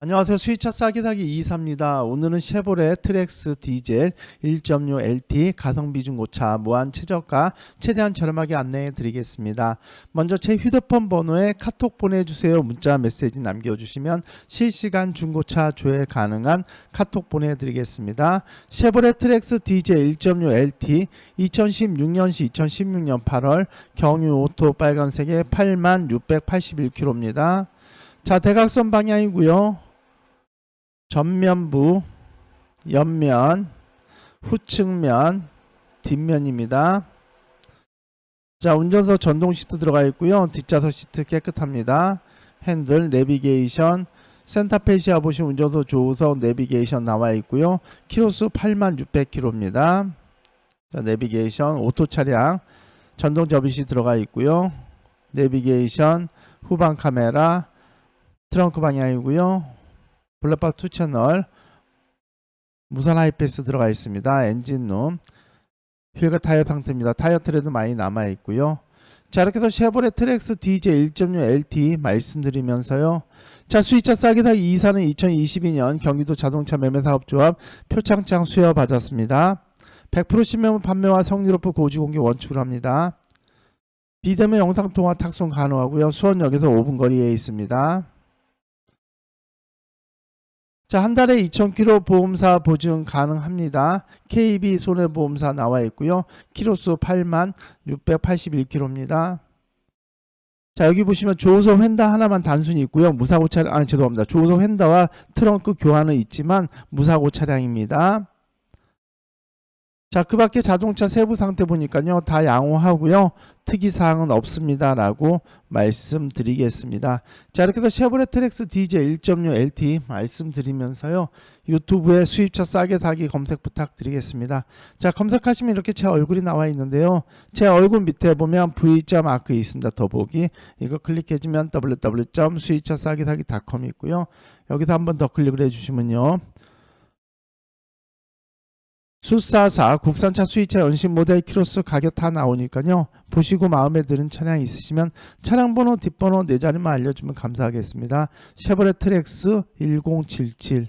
안녕하세요. 수위차 싸기 사기 이사입니다. 오늘은 쉐보레 트렉스 디젤 1.6 LT 가성비 중고차 무한 최저가 최대한 저렴하게 안내해 드리겠습니다. 먼저 제 휴대폰 번호에 카톡 보내주세요. 문자 메시지 남겨주시면 실시간 중고차 조회 가능한 카톡 보내드리겠습니다. 쉐보레 트렉스 디젤 1.6 LT 2016년시 2016년 8월 경유 오토 빨간색에 8681km입니다. 자 대각선 방향이고요. 전면부, 옆면, 후측면, 뒷면입니다. 자, 운전석 전동 시트 들어가 있고요. 뒷좌석 시트 깨끗합니다. 핸들, 내비게이션, 센터페시아 보신 운전석 조우석 내비게이션 나와 있고요. 키로수 8600km입니다. 자, 내비게이션 오토 차량 전동 접이시 들어가 있고요. 내비게이션, 후방 카메라, 트렁크 방향이고요. 블랙박스 2 채널 무선 하이패스 들어가 있습니다. 엔진룸 휠과 타이어 상태입니다. 타이어 트레드 많이 남아 있고요. 자 이렇게 해서 쉐보레 트렉스 DJ 1.6 LT 말씀드리면서요. 자 수입차 싸게 사기 2사는 2022년 경기도 자동차 매매사업조합 표창장 수여 받았습니다. 100% 신명 판매와 성리로프 고지 공개 원칙으로 합니다. 비대면 영상 통화 탁송 가능하고요. 수원역에서 5분 거리에 있습니다. 자, 한 달에 2,000km 보험사 보증 가능합니다. KB 손해보험사 나와 있고요. 키로수 8만 681km입니다. 자, 여기 보시면 조소 휀다 하나만 단순히 있고요. 무사고 차량, 아니, 죄송합니다. 조소 휀다와 트렁크 교환은 있지만 무사고 차량입니다. 자, 그 밖에 자동차 세부 상태 보니까요. 다 양호하고요. 특이사항은 없습니다 라고 말씀드리겠습니다. 자, 이렇게 해서 쉐보레 트렉스 디젤 1.6 LT 말씀드리면서요. 유튜브에 수입차 싸게 사기 검색 부탁드리겠습니다. 자, 검색하시면 이렇게 제 얼굴이 나와 있는데요. 제 얼굴 밑에 보면 V.점 마크 있습니다. 더보기. 이거 클릭해주면 www.수입차 싸게 사기.com이 있고요. 여기서 한번 더 클릭을 해주시면요. 수사사 국산차 수입차 연식 모델 키로수 가격 다 나오니까요. 보시고 마음에 드는 차량 있으시면 차량 번호 뒷번호 네 자리만 알려주면 감사하겠습니다. 쉐보레 트렉스 1077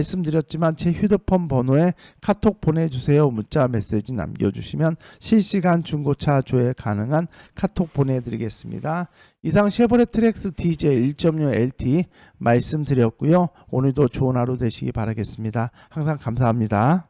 말씀드렸지만 제 휴대폰 번호에 카톡 보내주세요. 문자 메시지 남겨주시면 실시간 중고차 조회 가능한 카톡 보내드리겠습니다. 이상 쉐보레 트렉스 DJ 1.6 LT 말씀드렸고요. 오늘도 좋은 하루 되시기 바라겠습니다. 항상 감사합니다.